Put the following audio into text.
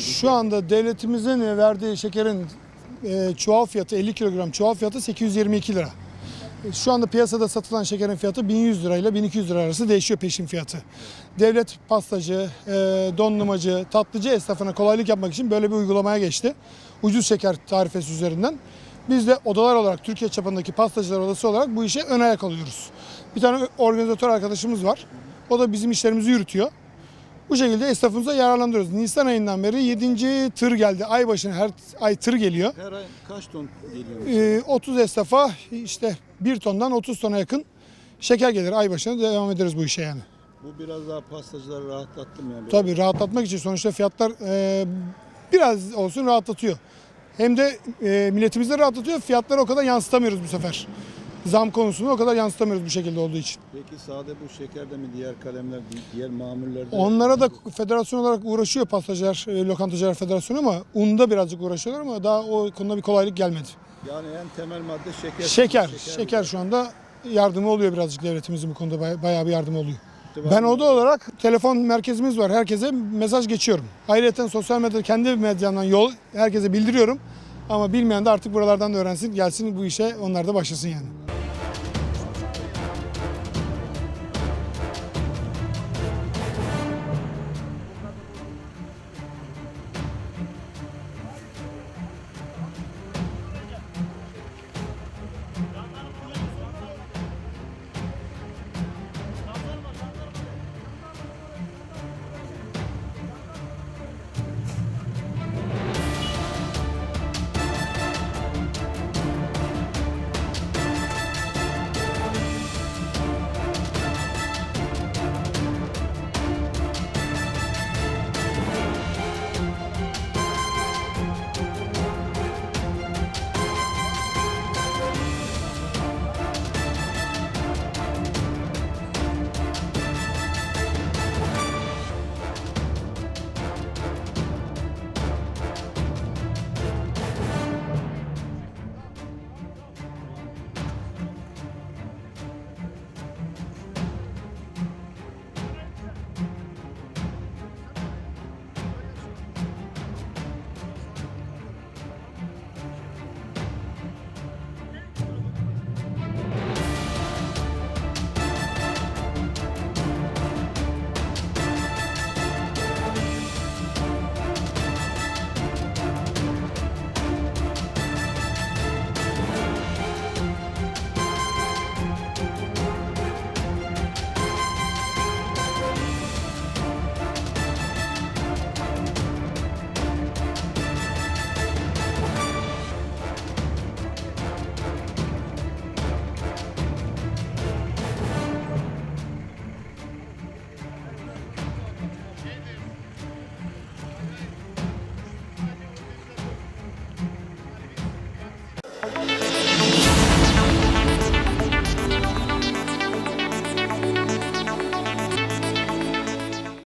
Şu anda devletimizin verdiği şekerin e, çuval fiyatı 50 kilogram çuval fiyatı 822 lira. E, Şu anda piyasada satılan şekerin fiyatı 1100 lira ile 1200 lira arası değişiyor peşin fiyatı. Devlet pastacı, e, dondurmacı, tatlıcı esnafına kolaylık yapmak için böyle bir uygulamaya geçti. Ucuz şeker tarifesi üzerinden. Biz de odalar olarak Türkiye çapındaki pastacılar odası olarak bu işe ön ayak alıyoruz. Bir tane organizatör arkadaşımız var. O da bizim işlerimizi yürütüyor. Bu şekilde esnafımıza yararlandırıyoruz. Nisan ayından beri 7. tır geldi. Ay başına her ay tır geliyor. Her ay kaç ton geliyor? Ee, 30 esnafa işte 1 tondan 30 tona yakın şeker gelir. Ay başına devam ederiz bu işe yani. Bu biraz daha pastacıları rahatlattı mı? Yani? Tabii rahatlatmak için sonuçta fiyatlar e, biraz olsun rahatlatıyor. Hem de e, milletimizi de rahatlatıyor. Fiyatları o kadar yansıtamıyoruz bu sefer. Zam konusunu o kadar yansıtamıyoruz bu şekilde olduğu için. Peki sade bu şekerde mi diğer kalemler, diğer mamullerde? Onlara da federasyon olarak uğraşıyor pastacılar, e, lokantacılar federasyonu ama unda birazcık uğraşıyorlar ama daha o konuda bir kolaylık gelmedi. Yani en temel madde şeker. Şeker, şeker şu anda yardımı oluyor birazcık devletimizin bu konuda bay- bayağı bir yardımı oluyor. Ben oda olarak telefon merkezimiz var. Herkese mesaj geçiyorum. Ayrıca sosyal medyada kendi medyamdan yol herkese bildiriyorum. Ama bilmeyen de artık buralardan da öğrensin, gelsin bu işe onlar da başlasın yani.